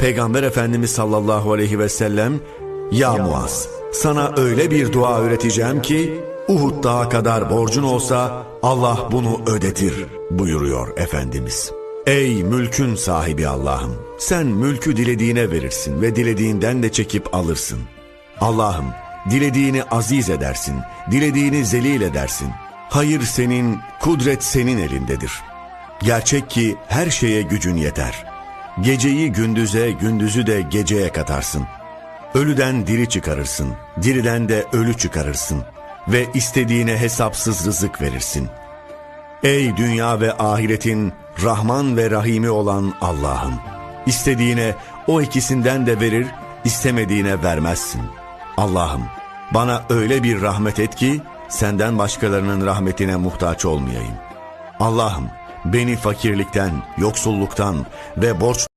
Peygamber Efendimiz sallallahu aleyhi ve sellem Ya Muaz sana öyle bir dua öğreteceğim ki Uhud dağı kadar borcun olsa Allah bunu ödetir buyuruyor Efendimiz. Ey mülkün sahibi Allah'ım sen mülkü dilediğine verirsin ve dilediğinden de çekip alırsın. Allah'ım dilediğini aziz edersin, dilediğini zelil edersin. Hayır senin, kudret senin elindedir. Gerçek ki her şeye gücün yeter. Geceyi gündüze, gündüzü de geceye katarsın. Ölüden diri çıkarırsın, diriden de ölü çıkarırsın ve istediğine hesapsız rızık verirsin. Ey dünya ve ahiretin Rahman ve Rahimi olan Allah'ım! İstediğine o ikisinden de verir, istemediğine vermezsin. Allah'ım bana öyle bir rahmet et ki senden başkalarının rahmetine muhtaç olmayayım. Allah'ım beni fakirlikten, yoksulluktan ve borç